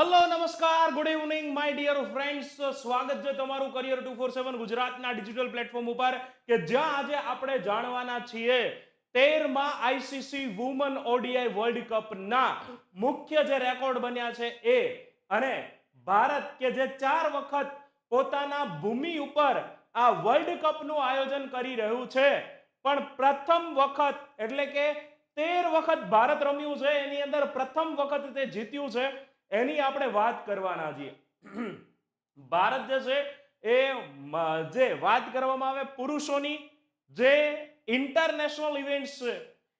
Hello નમસ્કાર. Good evening my dear friends સ્વાગત છે તમારું કરિયર ટુ ફોર સેવન ગુજરાતના ડિજિટલ પ્લેટફોર્મ ઉપર કે જ્યાં આજે આપણે જાણવાના છીએ તેરમાં આઈસીસી વુમન ઓડીઆઈ વર્લ્ડ કપના મુખ્ય જે રેકોર્ડ બન્યા છે એ અને ભારત કે જે ચાર વખત પોતાના ભૂમિ ઉપર આ વર્લ્ડ કપનું આયોજન કરી રહ્યું છે. પણ પ્રથમ વખત એટલે કે તેર વખત ભારત રમ્યું છે. એની અંદર પ્રથમ વખત તે જીત્યું છે. એની આપણે વાત કરવાના છીએ. ભારત જે છે એ જે વાત કરવામાં આવે પુરુષોની, જે ઇન્ટરનેશનલ ઇવેન્ટ્સ છે,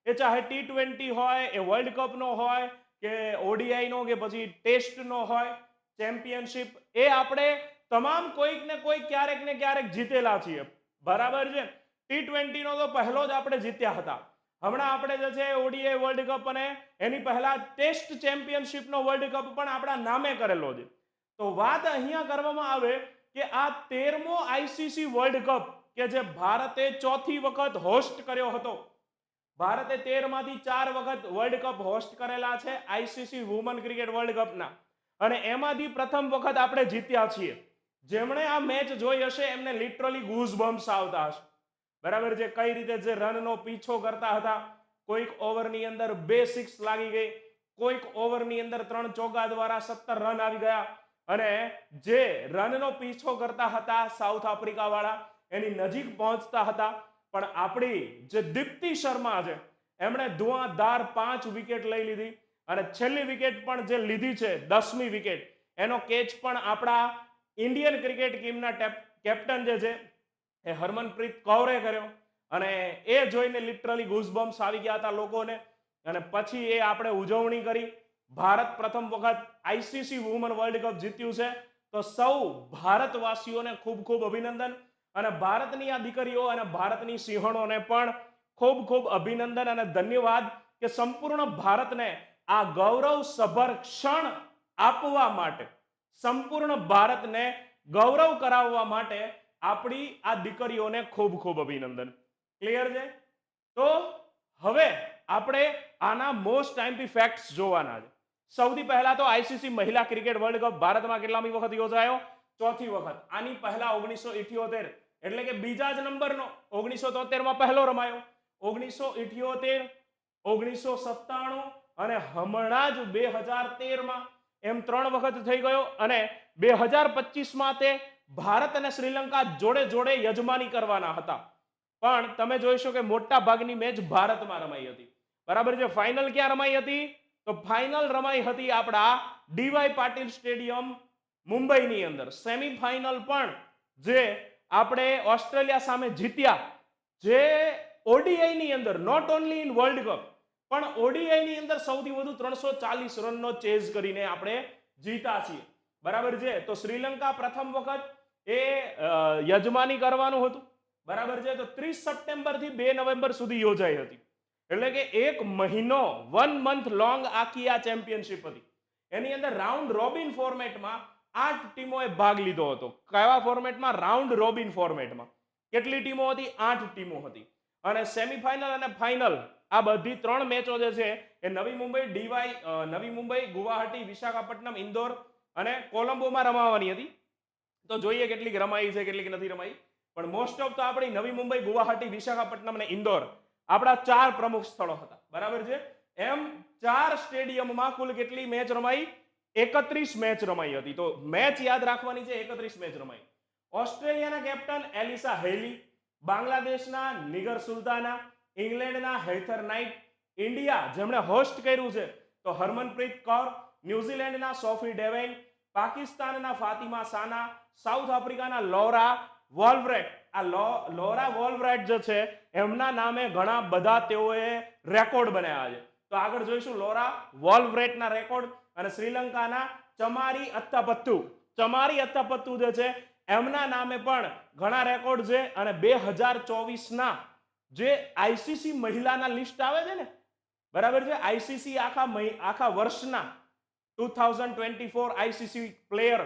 એ ચાહે ટી ટ્વેન્ટી હોય, એ વર્લ્ડ કપનો હોય, કે ઓડીઆઈનો કે પછી ટેસ્ટનો હોય ચેમ્પિયનશિપ એ આપણે તમામ કોઈક ને કોઈક ક્યારેક ને ક્યારેક જીતેલા છીએ. બરાબર છે? ટી ટ્વેન્ટીનો તો પહેલો જ આપણે જીત્યા હતા. હમણાં આપણે જે છે ઓડીએ વર્લ્ડ કપ અને એની પહેલા ટેસ્ટ ચેમ્પિયનશિપનો વર્લ્ડ કપ પણ આપણા નામે કરેલો છે. તો વાત અહીંયા કરવામાં આવે કે આ તેરમો આઈસીસી વર્લ્ડ કપ કે જે ભારતે ચોથી વખત હોસ્ટ કર્યો હતો. ભારતે તેરમાંથી ચાર વખત વર્લ્ડ કપ હોસ્ટ કરેલા છે આઈસીસી વુમન ક્રિકેટ વર્લ્ડ કપના અને એમાંથી પ્રથમ વખત આપણે જીત્યા છીએ. જેમણે આ મેચ જોઈ હશે એમને લિટરલી ગૂઝ બમ્સ આવતા હશે. બરાબર છે? કઈ રીતે જે રનનો પીછો કરતા હતા? કોઈક ઓવરની અંદર બે સિક્સ લાગી ગઈ. કોઈક ઓવરની અંદર ત્રણ ચોગ્ગા દ્વારા સત્તર રન આવી ગયા. અને જે રનનો પીછો કરતા હતા સાઉથ આફ્રિકા વાળા એની નજીક પહોંચતા હતા. પણ આપણી જે દીપ્તિ શર્મા છે, એમણે ધુઆધાર પાંચ વિકેટ લઈ લીધી. અને છેલ્લી વિકેટ પણ જે લીધી છે, દસમી વિકેટ એનો કેચ પણ આપણા ઇન્ડિયન ક્રિકેટ ટીમના કેપ્ટન જે છે એ હરમનપ્રીત કૌરે કર્યો અને એ જોઈને લિટરલી ગુઝબમ્સ આવી ગયા હતા લોકોને. અને પછી એ આપણે ઉજવણી કરી. ભારત પ્રથમ વખત આઈસીસી વુમન વર્લ્ડ કપ જીત્યું છે. તો સૌ ભારતવાસીઓને ખૂબ ખૂબ અભિનંદન. અને ભારતની આ દીકરીઓ અને ભારતની સિંહણોને પણ ખૂબ ખૂબ અભિનંદન અને ધન્યવાદ કે સંપૂર્ણ ભારતને આ ગૌરવસભર ક્ષણ આપવા માટે, સંપૂર્ણ ભારતને ગૌરવ કરાવવા માટે આપણી આ દીકરીઓને ખૂબ ખૂબ અભિનંદન. ક્લિયર છે? તો હવે આપણે આના મોસ્ટ ટાઈમથી ફેક્ટ્સ જોવાના છે. સૌથી પહેલા તો આઈસીસી મહિલા ક્રિકેટ વર્લ્ડ કપ ભારતમાં કેટલામી વખત યોજાયો? ચોથી વખત. આની પહેલા ઓગણીસો ઇઠ્યોતેર. એટલે કે બીજા જ નંબરનો ઓગણીસો તોતેરમાં પહેલો રમાયો. ઓગણીસો ઇઠ્યોતેર, ઓગણીસો સત્તાણું અને હમણાં જ બે હજાર તેરમાં એમ ત્રણ વખત થઈ ગયો અને બે હજાર પચીસમાં તે ભારત અને શ્રીલંકા જોડે જોડે યજમાની કરવાના હતા. પણ તમે જોઈશો કે મોટા ભાગની મેચ ભારતમાં રમાઈ હતી. બરાબર છે? ફાઇનલ ક્યાં રમાઈ હતી? તો ફાઇનલ રમાઈ હતી આપણા ડીવાય પાટીલ સ્ટેડિયમ મુંબઈની અંદર. સેમીફાઇનલ પણ જે આપણે ઓસ્ટ્રેલિયા સામે જીત્યા. જે ઓડીઆઈની અંદર not only in world cup પણ ઓડીઆઈની અંદર સૌથી વધુ ત્રણસો ચાલીસ રનનો ચેઝ કરીને આપણે જીતા છીએ. બરાબર છે? તો શ્રીલંકા પ્રથમ વખત એ યજમાની કરવાનું હતું. બરાબર છે? તો ત્રીસ સપ્ટેમ્બરથી બે નવેમ્બર સુધી યોજાઈ હતી. એટલે કે એક મહિનો વન મંથ લોંગ આખી આ ચેમ્પિયનશિપ હતી. એની અંદર રાઉન્ડ રોબિન ફોર્મેટમાં આઠ ટીમોએ ભાગ લીધો હતો. કયા ફોર્મેટમાં રાઉન્ડ રોબિન ફોર્મેટમાં કેટલી ટીમો હતી? આઠ ટીમો હતી. અને સેમીફાઇનલ અને ફાઇનલ આ બધી ત્રણ મેચો જે છે, એ નવી મુંબઈ ડીવાય નવી મુંબઈ, ગુવાહાટી, વિશાખાપટ્ટનમ, ઇન્દોર અને કોલંબોમાં રમાવાની હતી. તો જોઈએ કેટલીક રમાઈ છે, કેટલીક નથી રમાઈ. પણ મોસ્ટ ઓફ તો આપણી નવી મુંબઈ, ગુવાહાટી, વિશાખાપટ્ટનમ અને ઇન્દોર આપણા ચાર પ્રમુખ સ્થળો હતા. બરાબર છે? એમ ચાર સ્ટેડિયમમાં કુલ કેટલી મેચ રમાઈ? એકત્રીસ મેચ રમાઈ હતી. તો મેચ યાદ રાખવાની છે, એકત્રીસ મેચ રમાઈ. ઓસ્ટ્રેલિયાના કેપ્ટન એલિસા હેલી બાંગ્લાદેશના નિગર સુલતાના, ઇંગ્લેન્ડના હેથર નાઇટ, ઇન્ડિયા જેમણે હોસ્ટ કર્યું છે, તો હરમનપ્રીત કૌર, ન્યુઝીલેન્ડના સોફી ડેવેન પાકિસ્તાનના ફાતિમા સાના સાઉથ આફ્રિકાના લોરા વોલ્વરેટ. આ લોરા વોલ્વરેટ જે છે, એમના નામે ઘણા બધા તેઓએ રેકોર્ડ બનાવ્યા છે. તો આગળ જોઈશું લોરા વોલ્વરેટના રેકોર્ડ અને શ્રીલંકાના ચમારી અત્તાપત્તુ. ચમારી અત્તાપત્તુ જે છે, એમના નામે પણ ઘણા રેકોર્ડ છે અને બે હજાર ચોવીસના જે આઈસીસી મહિલાના લિસ્ટ આવે છે ને, બરાબર છે? આઈસીસી આખા આખા વર્ષના. Two thousand twenty four ICC player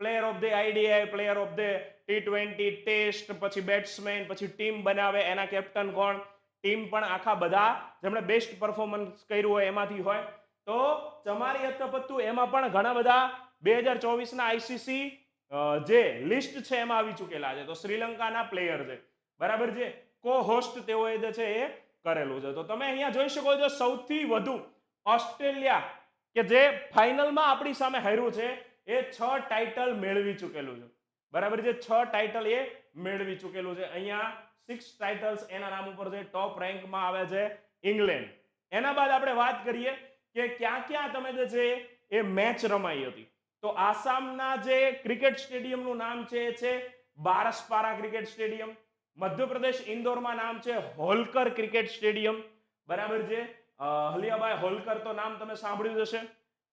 player of the ODI player of the T twenty test પછી બેટ્સમેન પછી ટીમ બનાવે, એના કેપ્ટન કોણ? ટીમ પણ આખા બધા જેમણે બેસ્ટ પરફોર્મન્સ કર્યું હોય એમાંથી હોય. તો ચમારી અથપત્તુ એમાં પણ ઘણા બધા બે હજાર ચોવીસના આઈસીસી જે લિસ્ટ છે એમાં આવી ચૂકેલા છે. તો શ્રીલંકાના પ્લેયર છે. બરાબર છે? કો હોસ્ટ તેઓએ જે છે એ કરેલું છે. તો તમે અહીંયા જોઈ શકો છો સૌથી વધુ ઓસ્ટ્રેલિયા કે જે ફાઇનલમાં આપણી સામે હાર્યું છે. એ છ ટાઇટલ મેળવી ચૂકેલું છે. બરાબર છે? છ ટાઇટલ એ મેળવી ચૂકેલું છે. અહીંયા સિક્સ ટાઇટલ્સ એના નામ ઉપર છે. ટોપ રેન્કમાં આવે છે ઇંગ્લેન્ડ એના બાદ આપણે વાત કરીએ કે ક્યાં ક્યાં તમે જે છે એ મેચ રમાઈ હતી. તો આસામના જે ક્રિકેટ સ્ટેડિયમનું નામ છે એ છે બારસપારા ક્રિકેટ સ્ટેડિયમ મધ્યપ્રદેશ ઇન્દોરમાં નામ છે હોલકર ક્રિકેટ સ્ટેડિયમ બરાબર છે? હલિયાભાઈ, હોલકર તો નામ તમે સાંભળ્યું જ હશે.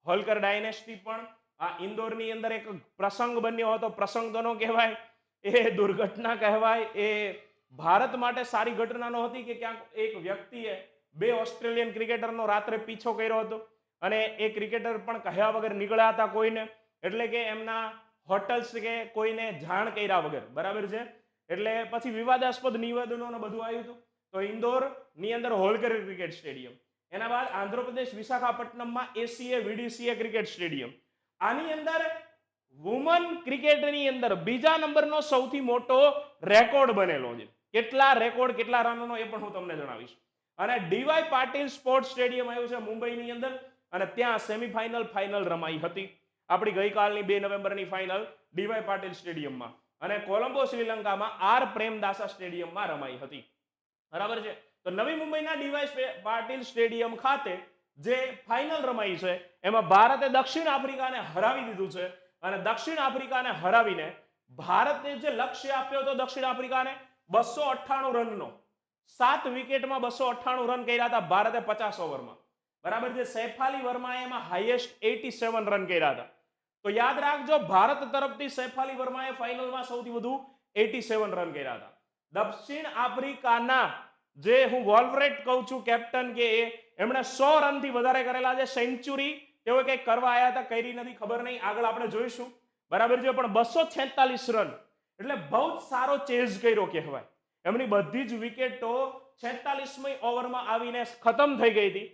હોલકર ડાયનેસ્ટી પણ આ ઇન્દોરની અંદર એક પ્રસંગ બન્યો હતો. પ્રસંગ તો ન કહેવાય. એ દુર્ઘટના કહેવાય. એ ભારત માટે સારી ઘટના નહોતી કે ક્યાંક એક વ્યક્તિએ બે ઓસ્ટ્રેલિયન ક્રિકેટરનો રાત્રે પીછો કર્યો હતો અને એ ક્રિકેટર પણ કહ્યા વગર નીકળ્યા હતા કોઈને. એટલે કે એમના હોટલ્સ કે કોઈને જાણ કર્યા વગર. બરાબર છે? એટલે પછી વિવાદાસ્પદ નિવેદનો બધું આવ્યું હતું. તો ઇન્દોરની અંદર હોલકર ક્રિકેટ સ્ટેડિયમ. એના બાદ આંધ્રપ્રદેશ વિશાખાપટ્ટનમમાં એસીએ, વીડીસીએ ક્રિકેટ સ્ટેડિયમ. આની અંદર વુમન ક્રિકેટની અંદર બીજા નંબરનો સૌથી મોટો રેકોર્ડ બનેલો છે. કેટલા રેકોર્ડ કેટલા રનનો એ પણ હું તમને જણાવીશ. અને ડીવાય પાટીલ સ્પોર્ટ્સ સ્ટેડિયમ આવ્યું છે મુંબઈની અંદર અને ત્યાં સેમીફાઇનલ ફાઇનલ રમાઈ હતી. આપણી ગઈકાલની બે નવેમ્બરની ફાઇનલ ડીવાય પાટીલ સ્ટેડિયમમાં. અને કોલંબો શ્રીલંકામાં આર પ્રેમદાસા સ્ટેડિયમમાં રમાઈ હતી. બરાબર છે? તો નવી મુંબઈના ડીવાય પાટીલ સ્ટેડિયમ ખાતે જે ફાઇનલ રમાઈ છે, એમાં ભારતે દક્ષિણ આફ્રિકાને હરાવી દીધું છે અને દક્ષિણ આફ્રિકાને હરાવીને ભારતને જે લક્ષ્ય આપ્યો હતો દક્ષિણ આફ્રિકાને બસો અઠ્ઠાણું રનનો. સાત વિકેટમાં બસો અઠ્ઠાણું રન કર્યા હતા ભારતે પચાસ ઓવરમાં. બરાબર છે, સૈફાલી વર્માએ એમાં હાઈએસ્ટ એટી સેવન રન કર્યા હતા. તો યાદ રાખજો, ભારત તરફથી સૈફાલી વર્માએ ફાઇનલમાં સૌથી વધુ એટી સેવન રન કર્યા હતા. દક્ષિણ આફ્રિકાના જે હું વોલ્વરેટ કહું છું, કેપ્ટન, કે એ એમણે સો રનથી વધારે કરેલા છે. સેન્ચુરી તેઓ કંઈક કરવા આવ્યા હતા કરી નથી, ખબર નહીં. આગળ આપણે જોઈશું. બરાબર છે, પણ બસો છેતાલીસ રન. એટલે બહુ જ સારો ચેઝ કર્યો કહેવાય. એમની બધી જ વિકેટો છેતાલીસમી ઓવરમાં આવીને ખતમ થઈ ગઈ હતી.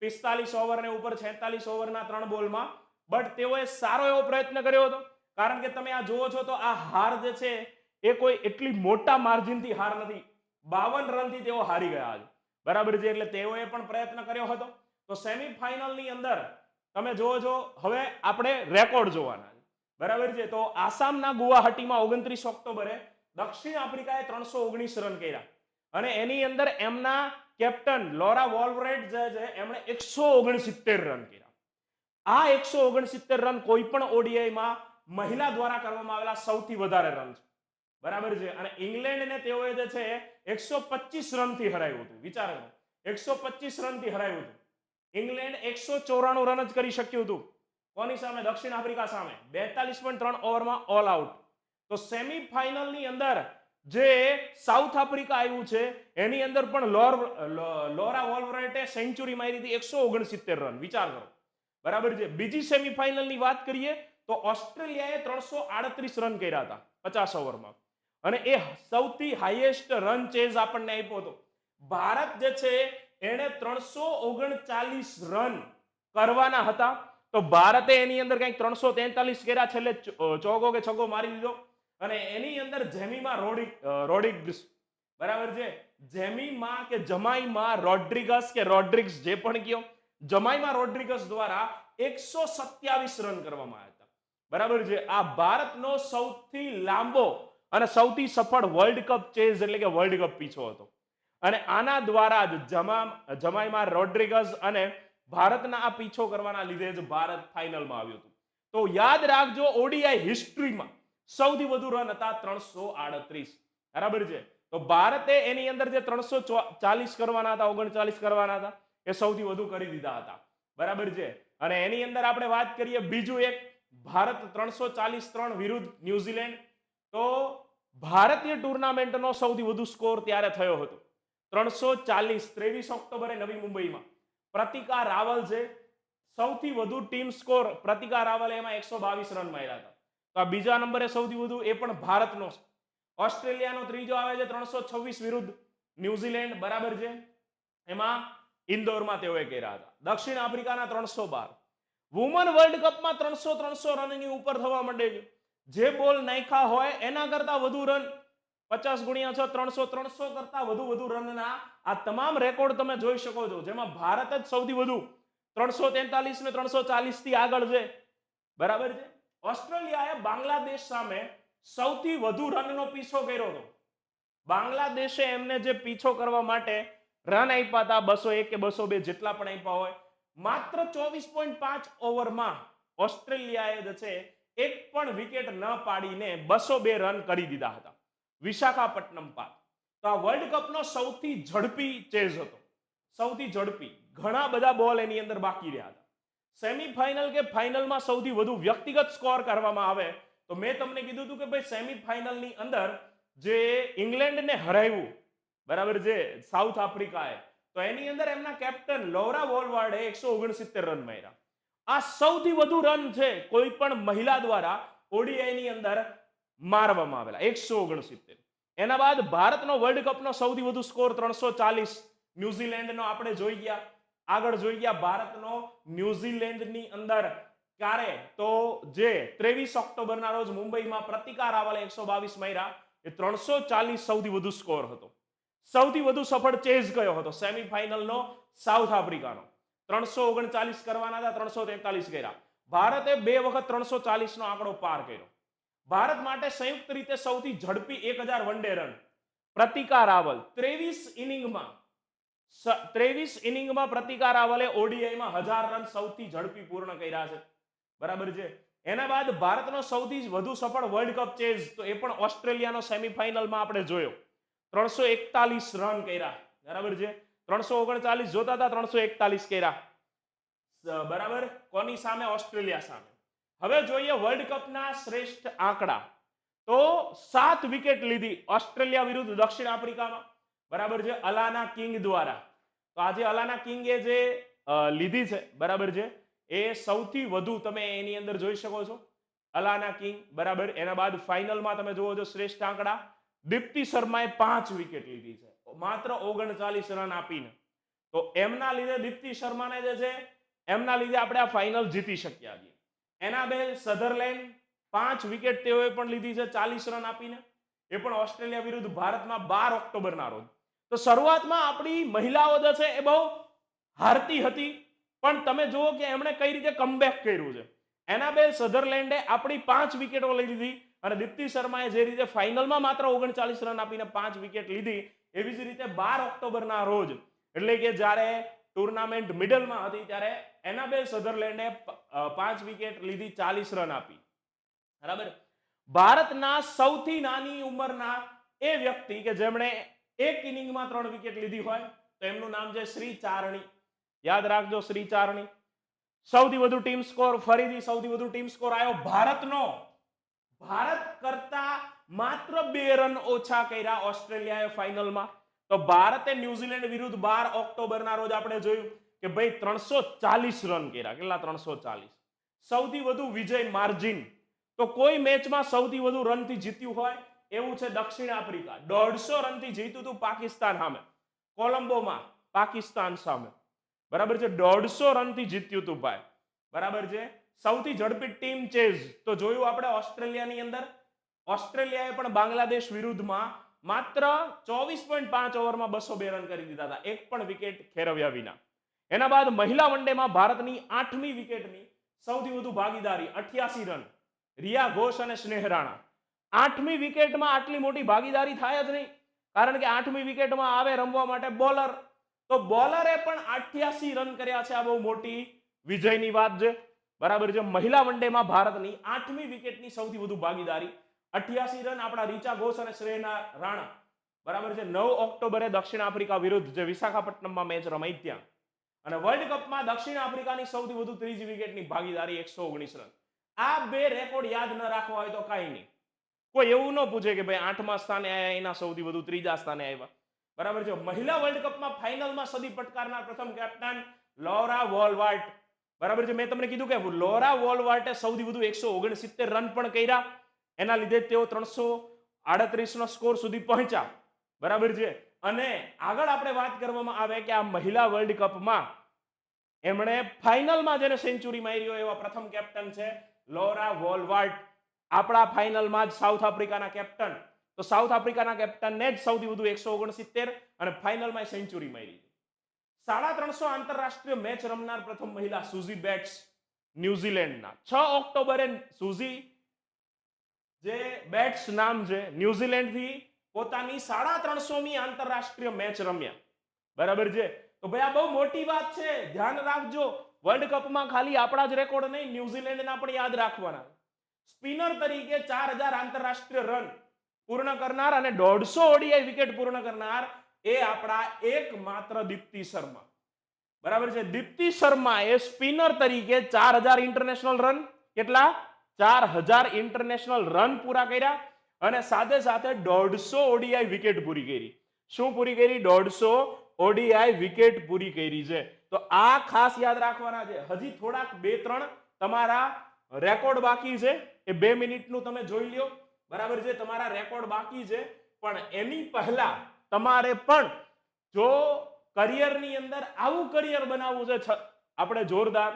પિસ્તાલીસ ઓવર ને ઉપર છેતાલીસ ઓવરના ત્રણ બોલમાં. બટ તેઓએ સારો એવો પ્રયત્ન કર્યો હતો. કારણ કે તમે આ જુઓ છો તો આ હાર જે છે, એ કોઈ એટલી મોટા માર્જિનથી હાર નથી. બાવન રનથી તેઓ હારી ગયા છે. બરાબર છે? એટલે તેઓએ પણ પ્રયત્ન કર્યો હતો. તો સેમીફાઇનલની અંદર તમે છો, હવે આપણે રેકોર્ડ જોવાના બરાબર છે? તો આસામના ગુવાહાટીમાં ઓગણત્રીસ ઓક્ટોબરે દક્ષિણ આફ્રિકાએ ત્રણસો ઓગણીસ રન કર્યા. અને એની અંદર એમના કેપ્ટન લોરા વોલ્વરેટ જે છે, એમણે એકસો ઓગણસિત્તેર રન કર્યા. આ એકસો ઓગણસિત્તેર રન કોઈ પણ ઓડીઆઈમાં મહિલા દ્વારા કરવામાં આવેલા સૌથી વધારે રન છે. બરાબર છે? અને ઇંગ્લેન્ડને તેઓએ જે છે, એકસો પચીસ રનથી હરાવ્યું હતું. વિચાર એકસો પચીસ રનથી હરાયું હતું. ઇંગ્લેન્ડ એકસો ચોરાણું રન જ કરી શક્યું હતું. કોની સામે? દક્ષિણ આફ્રિકા સામે. બેતાલીસ પોઈન્ટ ત્રણ ઓવરમાં ઓલ આઉટ તો સેમીફાઈનલની અંદર જે સાઉથ આફ્રિકા આવ્યું છે, એની અંદર પણ લોર લોરા વોલ્વરેટે સેન્ચુરી મારી હતી એકસો ઓગણસિત્તેર રન. વિચાર કરો. બરાબર છે? બીજી સેમીફાઇનલની વાત કરીએ, તો ઓસ્ટ્રેલિયાએ ત્રણસો આડત્રીસ રન કર્યા હતા, પચાસ ઓવરમાં. અને એ સૌથી હાઈએસ્ટ રન ચેઝ આપણને આપ્યો હતો. ભારત જે છે, એણે ત્રણસો ઓગણચાલીસ રન કરવાના હતા. તો ભારતે એની અંદર કંઈક ત્રણસો તેતાલીસ કર્યા, છેલ્લે ચોગો કે છગો મારી દીધો અને એની અંદર જેમીમાં રોડી રોડિગ્સ, બરાબર છે? જેમીમાં કે જમાઈમાં રોડ્રિગસ કે રોડ્રિગ્સ જે પણ કયો, જમાઈમાં રોડ્રિગસ દ્વારા એકસો સત્યાવીસ રન કરવામાં આવ્યા હતા. બરાબર છે? આ ભારતનો સૌથી લાંબો અને સૌથી સફળ વર્લ્ડ કપ ચેઝ એટલે કે વર્લ્ડ કપ પીછો હતો. અને આના દ્વારા જ જમા, જમાઈમાં રોડ્રિગસ અને ભારતના આ પીછો કરવાના લીધે જ ભારત ફાઇનલમાં આવ્યું હતું. તો યાદ રાખજો, ઓડીઆઈ હિસ્ટ્રીમાં સૌથી વધુ રન હતા ત્રણસો આડત્રીસ. બરાબર છે? તો ભારતે એની અંદર જે ત્રણસો ચાલીસ કરવાના હતા, ઓગણચાલીસ કરવાના હતા, એ સૌથી વધુ કરી દીધા હતા. બરાબર છે? અને એની અંદર આપણે વાત કરીએ બીજું એક. ભારત ત્રણસો ચાલીસ ત્રણ વિરુદ્ધ ન્યુઝીલેન્ડ. તો ભારતીય ટુર્નામેન્ટનો સૌથી વધુ સ્કોર ત્યારે થયો હતો. ત્રણસો ચાલીસ, ત્રેવીસ ઓક્ટોબરે નવી મુંબઈમાં. પ્રતિકા રાવલ છે સૌથી વધુ ટીમ સ્કોર, પ્રતિકા રાવલે એમાં એકસો બાવીસ રન માર્યા હતા. તો આ બીજા નંબરે સૌથી વધુ એ પણ ભારતનો છે. ઓસ્ટ્રેલિયાનો ત્રીજો આવે છે ત્રણસો છવ્વીસ વિરુદ્ધ ન્યુઝીલેન્ડ, બરાબર છે? એમાં ઇન્દોરમાં તેઓએ કર્યા હતા. દક્ષિણ આફ્રિકાના ત્રણસો બાર. વુમન વર્લ્ડ કપમાં ત્રણસો ત્રણસો રનની ઉપર થવા માંડે છે. જે બોલ નાખ્યા હોય, એના કરતા વધુ રન પચાસ ગુણ્યા છ, ત્રણસો ત્રણસો કરતા વધુ વધુ રનના આ તમામ રેકોર્ડ તમે જોઈ શકો છો. જેમાં ભારત જ સૌથી વધુ, ત્રણસો તેતાલીસ ને ત્રણસો ચાલીસથી આગળ છે. બરાબર છે? ઓસ્ટ્રેલિયાએ બાંગ્લાદેશ સામે સૌથી વધુ રનનો પીછો કર્યો હતો. બાંગ્લાદેશે એમને જે પીછો કરવા માટે રન આપ્યા હતા, બસો એક કે બસો બે જેટલા પણ આપ્યા હોય, માત્ર ચોવીસ પોઈન્ટ પાંચ ઓવરમાં ઓસ્ટ્રેલિયાએ જે છે એક પણ વિકેટ ન પાડીને બસો બે રન કરી દીધા હતા. વિશાખાપટ્ટનમ પાર તો આ વર્લ્ડ કપનો સૌથી ઝડપી ચેઝ હતો. સૌથી ઝડપી. ઘણા બધા બોલ એની અંદર બાકી રહ્યા હતા. સેમીફાઇનલ કે ફાઇનલમાં સૌથી વધુ વ્યક્તિગત સ્કોર કરવામાં આવે, તો મેં તમને કીધું હતું કે ભાઈ સેમીફાઇનલની અંદર જે ઇંગ્લેન્ડને હરાવ્યું, બરાબર જે સાઉથ આફ્રિકાએ, તો એની અંદર એમના કેપ્ટન લોરા વોલવાર્ડે એકસો ઓગણસિત્તેર રન માર્યા. આ સૌથી વધુ રન છે કોઈ પણ મહિલા દ્વારા ઓડીઆઈ ની અંદર મારવામાં આવેલા, એકસો ઓગણસિત્તેર. એના બાદ ભારતનો વર્લ્ડ કપનો સૌથી વધુ સ્કોર ત્રણસો ચાલીસ, ન્યુઝીલેન્ડનો આપણે જોઈ ગયા. આગળ જોઈ ગયા, ભારતનો ન્યુઝીલેન્ડની અંદર ક્યારે? તો જે ત્રેવીસ ઓક્ટોબરના રોજ મુંબઈમાં પ્રતિકાર આવેલા એકસો બાવીસ મહિરા એ ત્રણસો ચાલીસ સૌથી વધુ સ્કોર હતો. સૌથી વધુ સફળ ચેઝ કયો હતો? સેમીફાઇનલનો સાઉથ આફ્રિકાનો. ત્રણસો ઓગણચાલીસ કરવાના હતા, ત્રણસો તેતાલીસ કર્યા. ભારતે બે વખત ત્રણસો ચાલીસનો આંકડો પાર કર્યો. ભારત માટે સંયુક્ત રીતે સૌથી ઝડપી એક હજાર વન ડે રન. પ્રતિકાર રાવલ ત્રેવીસ ઇનિંગમાં ત્રેવીસ ઇનિંગમાં પ્રતિકાર રાવલે ઓડીઆઈમાં હજાર રન સૌથી ઝડપી પૂર્ણ કર્યા છે. બરાબર છે? એના બાદ ભારતનો સૌથી વધુ સફળ વર્લ્ડ કપ ચેઝ, તો એ પણ ઓસ્ટ્રેલિયાનો સેમિફાઇનલમાં આપણે જોયો. ત્રણસો એકતાલીસ રન કર્યા. બરાબર છે? ત્રણસો ઓગણચાલીસ જોતા હતા, ત્રણસો એકતાલીસ કર્યા. બરાબર? કોની સામે? ઓસ્ટ્રેલિયા સામે. હવે જોઈએ વર્લ્ડ કપના શ્રેષ્ઠ આંકડા. તો સાત વિકેટ લીધી ઓસ્ટ્રેલિયા વિરુદ્ધ દક્ષિણ આફ્રિકામાં. બરાબર છે? અલાના કિંગ દ્વારા. તો આજે અલાના કિંગે જે લીધી છે, બરાબર છે? એ સૌથી વધુ તમે એની અંદર જોઈ શકો છો. અલાના કિંગ, બરાબર? એના બાદ ફાઇનલમાં તમે જુઓ છો શ્રેષ્ઠ આંકડા. દીપ્તિ શર્માએ પાંચ વિકેટ લીધી છે. માત્ર ઓગણચાલીસ રન આપીને. તો એમના લીધે દીપ્તિ શર્માને જે છે, એમના લીધે આપણે આ ફાઇનલ જીતી શક્યા છીએ. એનાબેલ સધરલેન્ડ પાંચ વિકેટ તેઓએ પણ લીધી છે, ચાલીસ રન આપીને. એ પણ ઓસ્ટ્રેલિયા વિરુદ્ધ ભારતમાં બાર ઓક્ટોબરના રોજ. તો શરૂઆતમાં આપણી મહિલાઓ જે છે, એ બહુ હારતી હતી. પણ તમે જુઓ કે એમણે કઈ રીતે કમબેક કર્યું છે. એનાબેલ સધરલેન્ડે આપણી પાંચ વિકેટો લઈ લીધી. અને દીપ્તિ શર્માએ જે રીતે ફાઇનલમાં માત્ર ઓગણચાલીસ રન આપીને પાંચ વિકેટ લીધી એવી જ રીતે બાર ઓક્ટોબરના રોજ, એટલે કે જ્યારે ટુર્નામેન્ટ મિડલમાં હતી ત્યારે એનાબેલ સધરલેન્ડે પાંચ વિકેટ લીધી, ચાલીસ રન આપી. બરાબર? ભારતના સૌથી નાની ઉંમરના એ વ્યક્તિ કે જેમણે એક ઇનિંગમાં ત્રણ વિકેટ લીધી હોય, તો એમનું નામ છે શ્રી ચારણી. યાદ રાખજો શ્રી ચારણી. સૌથી વધુ ટીમ સ્કોર, ફરીથી સૌથી વધુ ટીમ સ્કોર આવ્યો ભારતનો. ભારત કરતા માત્ર બે રન ઓછા કર્યા ઓસ્ટ્રેલિયાએ ફાઇનલમાં. તો ભારતે ન્યુઝીલેન્ડ વિરુદ્ધ બાર ઓક્ટોબરના રોજ આપણે જોયું કે ભાઈ ત્રણસો ચાલીસ રન કર્યા. કેટલા? ત્રણસો ચાલીસ. સૌથી વધુ વિજય માર્જિન. તો કોઈ મેચમાં સૌથી વધુ રનથી જીત્યું હોય એવું છે દક્ષિણ આફ્રિકા. દોઢસો રનથી જીત્યું હતું પાકિસ્તાન સામે. કોલંબોમાં પાકિસ્તાન સામે. બરાબર છે? દોઢસો રનથી જીત્યું હતું ભાઈ. બરાબર છે? સૌથી ઝડપી ટીમ ચેઝ. તો જોયું આપણે ઓસ્ટ્રેલિયાની અંદર? ઓસ્ટ્રેલિયાએ પણ બાંગ્લાદેશ વિરુદ્ધમાં માત્ર ચોવીસ પોઈન્ટ પાંચ ઓવરમાં બસો બે રન કરી દીધા હતા. એક પણ વિકેટ ખેરવ્યા વિના. એના બાદ મહિલા વનડેમાં ભારતની આઠમી વિકેટની સૌથી વધુ ભાગીદારી, અઠ્યાસી રન. રિયા ઘોષ અને સ્નેહ રાણા. આઠમી વિકેટમાં આટલી મોટી ભાગીદારી થાય જ નહીં. કારણ કે આઠમી વિકેટમાં આવે રમવા માટે બોલર. તો બોલરે પણ અઠ્યાસી રન કર્યા છે. આ બહુ મોટી વિજયની વાત છે. બરાબર છે. મહિલા વનડેમાં ભારતની આઠમી વિકેટની સૌથી વધુ ભાગીદારી અઠ્યાસી રન આપણા રીચા ઘોષ અને શ્રેયના રાણા. બરાબર છે? નવ ઓક્ટોબરે દક્ષિણ આફ્રિકા વિરુદ્ધ જે વિશાખાપટ્ટનમમાં મેચ રમાઈ ત્યાં. અને વર્લ્ડ કપમાં દક્ષિણ આફ્રિકાની સૌથી વધુ ત્રીજી વિકેટની ભાગીદારી એકસો ઓગણીસ રન. આ બે રેકોર્ડ યાદ ન રાખવા હોય તો કાંઈ નહીં. કોઈ એવું ન પૂછે કે ભાઈ આઠમા સ્થાને આવ્યા એના સૌથી વધુ ત્રીજા સ્થાને આવ્યા બરાબર છે? મહિલા વર્લ્ડ કપમાં ફાઇનલમાં સદી પટકારનાર પ્રથમ કેપ્ટન લોરા વોલવાર્ટ. બરાબર છે? મેં તમને કીધું કે લોરા વોલવાર્ટે સૌથી વધુ એકસો ઓગણસિત્તેર રન પણ કર્યા. એના લીધે તેઓ ત્રણસો આડત્રીસ નો સ્કોર સુધી પહોંચ્યા. બરાબર છે? અને આગળ આપણે વાત કરવામાં આવે કે આ મહિલા વર્લ્ડ કપમાં એમણે ફાઇનલમાં જેને સેન્ચુરી મારી હોય એવા પ્રથમ કેપ્ટન છે લોરા વોલવાર્ટ. આપણા ફાઇનલમાં જ સાઉથ આફ્રિકાના કેપ્ટન તો સાઉથ આફ્રિકાના કેપ્ટનને જ સૌથી વધુ એકસો ઓગણસિત્તેર અને ફાઇનલમાં સેન્ચુરી મારી. સાડા ત્રણસો આંતરરાષ્ટ્રીય મેચ રમનાર પ્રથમ મહિલા સુઝી બેટ્સ ન્યુઝીલેન્ડના. છ ઓક્ટોબરે સુઝી જે બેટ્સ નામ છે, ન્યુઝીલેન્ડથી પોતાની સાડા ત્રણસોમી આંતરરાષ્ટ્રીય મેચ રમ્યા. બરાબર છે? તો ભાઈ, આ બહુ મોટી વાત છે. ધ્યાન રાખજો. વર્લ્ડ કપમાં ખાલી આપણા જ રેકોર્ડ નહીં, ન્યુઝીલેન્ડના પણ યાદ રાખવાના. સ્પિનર તરીકે ચાર હજાર આંતરરાષ્ટ્રીય રન પૂર્ણ કરનાર અને દોઢસો ઓડીઆઈ વિકેટ પૂર્ણ કરનાર એ આપણા એકમાત્ર દીપ્તિ શર્મા. બરાબર છે? દીપ્તિ શર્મા એ સ્પિનર તરીકે ચાર હજાર ઇન્ટરનેશનલ રન કેટલા? ચાર હજાર ઇન્ટરનેશનલ રન પૂરા કર્યા અને સાથે સાથે દોઢસો ઓડીઆઈ વિકેટ પૂરી કરી. શું પૂરી કરી? દોઢસો ઓડીઆઈ વિકેટ પૂરી કરી છે. તો આ ખાસ યાદ રાખવાના છે. હજી થોડાક બે, ત્રણ તમારા રેકોર્ડ બાકી છે. એ બે મિનિટનું તમે જોઈ લ્યો. બરાબર છે? તમારા રેકોર્ડ બાકી છે. પણ એની પહેલા તમારે પણ જો કરિયરની અંદર આવું કરિયર બનાવવું છે આપણે જોરદાર.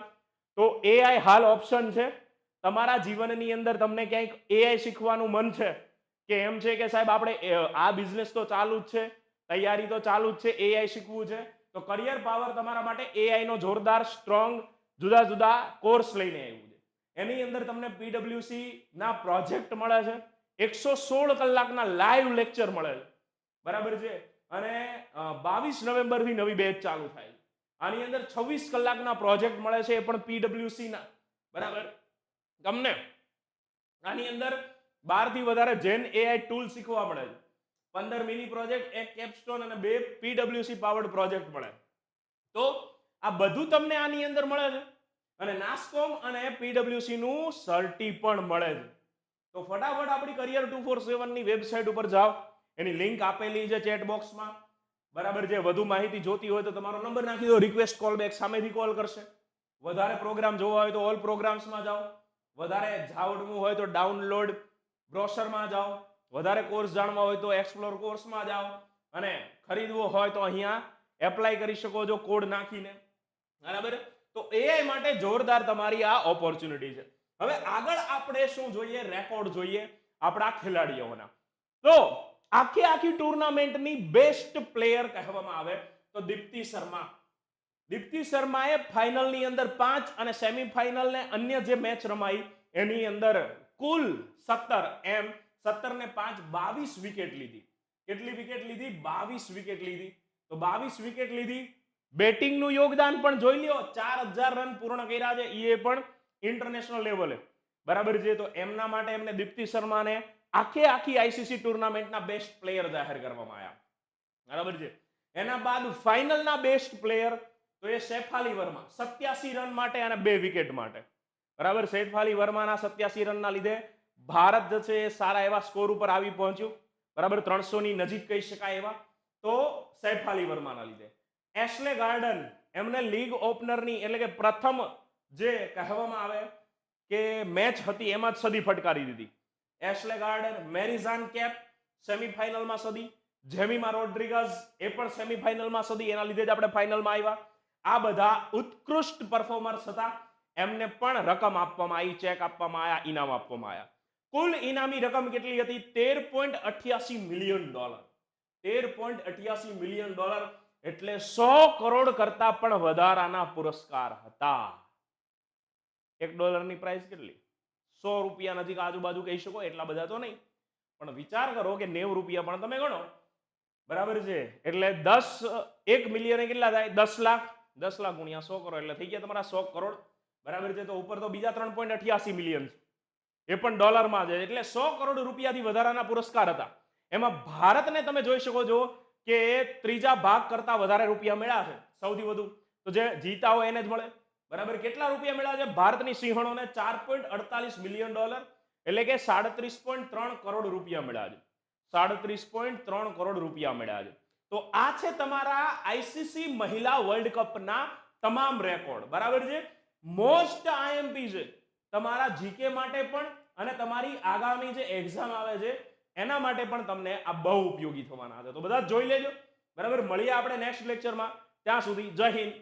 તો એઆઈ હાલ ઓપ્શન છે. તમારા જીવનની અંદર તમને ક્યાંક એઆઈ શીખવાનું મન છે? કે એમ છે કે સાહેબ આપણે આ બિઝનેસ તો ચાલુ જ છે, તૈયારી તો ચાલુ જ છે એઆઈ શીખવું છે, તો કરિયર પાવર તમારા માટે એઆઈ નો જોરદાર સ્ટ્રોંગ જુદા જુદા કોર્સ લઈને આવ્યું છે. એની અંદર તમને પીડબ્લ્યુસી ના પ્રોજેક્ટ મળે છે, એકસો સોળ કલાકના લાઈવ લેક્ચર મળે છે. બરાબર છે? અને બાવીસ નવેમ્બરથી નવી બેચ ચાલુ થાય આની અંદર છવ્વીસ કલાકના પ્રોજેક્ટ મળે છે એ પણ પીડબ્લ્યુસી ના. બરાબર? તમને. આની અંદર બારથી વધારે જેન એઆઈ ટૂલ શીખવા મળે છે. પંદર મિની પ્રોજેક્ટ એક કેપસ્ટોન અને બે પીડબ્લ્યુસી પાવર્ડ પ્રોજેક્ટ મળે. તો આ બધું તમને આની અંદર મળે છે. અને નાસ્કોમ અને પીડબ્લ્યુસી નું સર્ટી પણ મળે છે. તો ફટાફટ આપણી કરિયર ટુ ફોર સેવનની વેબસાઇટ ઉપર જાઓ. એની લિંક આપેલી છે ચેટ બોક્સમાં બરાબર જે વધુ માહિતી જોતી હોય તો તમારો નંબર નાખી દો. રિક્વેસ્ટ કોલ બેક સામેથી કોલ કરશે. વધારે પ્રોગ્રામ જોવા હોય તો ઓલ પ્રોગ્રામ્સમાં જાઓ. વધારે જાવડવું હોય તો ડાઉનલોડ બ્રોશરમાં જાઓ. વધારે કોર્સ જાણવા હોય તો એક્સપ્લોર કોર્સમાં જાઓ. અને ખરીદવો હોય તો અહીંયા એપ્લાય કરી શકો છો કોડ નાખીને. બરાબર? તો એઆઈ માટે જોરદાર તમારી આ ઓપોર્ચ્યુનિટી છે. હવે આગળ આપણે શું જોઈએ? રેકોર્ડ જોઈએ આપણા ખેલાડીઓના. તો આખી આખી ટુર્નામેન્ટની બેસ્ટ પ્લેયર કહેવામાં આવે તો દીપ્તિ શર્મા. દીપ્તિ શર્માએ ફાઇનલની અંદર પાંચ અને સેમીફાઇનલ ને અન્ય જે મેચ રમાઈ, એની અંદર કુલ સત્તર. એમ સત્તર ને પાંચ, બાવીસ વિકેટ લીધી. કેટલી વિકેટ લીધી? બાવીસ વિકેટ લીધી. તો બાવીસ વિકેટ લીધી. બેટિંગનું યોગદાન પણ જોઈ લ્યો. ચાર હજાર રન પૂર્ણ કર્યા છે એ પણ ઇન્ટરનેશનલ લેવલે બરાબર છે? તો એમના માટે એમને દીપ્તિ શર્માને આખે આખી આઈસીસી ટુર્નામેન્ટના બેસ્ટ પ્લેયર જાહેર કરવામાં આવ્યા. બરાબર છે? એના બાદ ફાઇનલના બેસ્ટ પ્લેયર તો એ શેફાલી વર્મા, સત્યાસી રન માટે અને બે વિકેટ માટે. બરાબર? શેફાલી વર્માના સત્યાસી રનના લીધે ભારત જે છે એ સારા એવા સ્કોર ઉપર આવી પહોંચ્યું. બરાબર? ત્રણસો ની નજીક કહી શકાય એવા. તો સૈફાલી વર્માના લીધે. એશલે ગાર્ડન એમને લીગ ઓપનરની એટલે કે પ્રથમ જે કહેવામાં આવે કે મેચ હતી એમાં જ સદી ફટકારી દીધી. એશલે ગાર્ડન, મેરિઝાન કેપ, સેમીફાઇનલમાં સદી. જેમીમા રોડ્રિગઝ એ પણ સેમીફાઇનલમાં સદી. એના લીધે જ આપણે ફાઇનલમાં આવ્યા. આ બધા ઉત્કૃષ્ટ પરફોર્મર્સ હતા. એમને પણ રકમ આપવામાં આવી ચેક આપવામાં આવ્યા ઇનામ આપવામાં આવ્યા. કુલ ઇનામી રકમ કેટલી હતી? તેર પોઈન્ટ અઠ્યાસી મિલિયન ડોલર. તેર પોઈન્ટ અઠ્યાસી મિલિયન ડોલર એટલે સો કરોડ કરતા પણ વધારાના પુરસ્કાર હતા. એક ડોલરની પ્રાઇસ કેટલી? સો રૂપિયા નજીક આજુબાજુ કહી શકો, એટલા બધા તો નહીં. પણ વિચાર કરો કે નેવ રૂપિયા પણ તમે ગણો. બરાબર છે? એટલે દસ, એક મિલિયન કેટલા થાય? દસ લાખ. દસ લાખ ગુણ્યા સો કરોડ એટલે થઈ ગયા તમારા સો કરોડ. બરાબર છે? તો ઉપર તો બીજા ત્રણ પોઈન્ટ અઠ્યાસી મિલિયન એ પણ ડોલરમાં છે. એટલે સો કરોડ રૂપિયાથી વધારાના પુરસ્કાર હતા. એમાં ભારતને તમે જોઈ શકો છો કે ત્રીજા ભાગ કરતા વધારે રૂપિયા મળ્યા છે. સૌથી વધુ. તો જે જીતા હોય એને જ મળે. બરાબર? કેટલા રૂપિયા મળ્યા છે? ભારતની સિંહણોને ચાર પોઈન્ટ અડતાલીસ મિલિયન ડોલર એટલે કે સાડત્રીસ પોઈન્ટ ત્રણ કરોડ રૂપિયા મળ્યા છે. સાડત્રીસ પોઈન્ટ ત્રણ કરોડ રૂપિયા મળ્યા છે. તો આ છે તમારા આઈસીસી મહિલા વર્લ્ડ કપના તમામ રેકોર્ડ. બરાબર છે? મોસ્ટ આઈએમપી છે. તમારા જીકે માટે પણ અને તમારી આગામી જે એક્ઝામ આવે છે, એના માટે પણ તમને આ બહુ ઉપયોગી થવાના છે. તો બધા જોઈ લેજો. બરાબર? મળીએ આપણે નેક્સ્ટ લેક્ચરમાં. ત્યાં સુધી જય હિન્દ.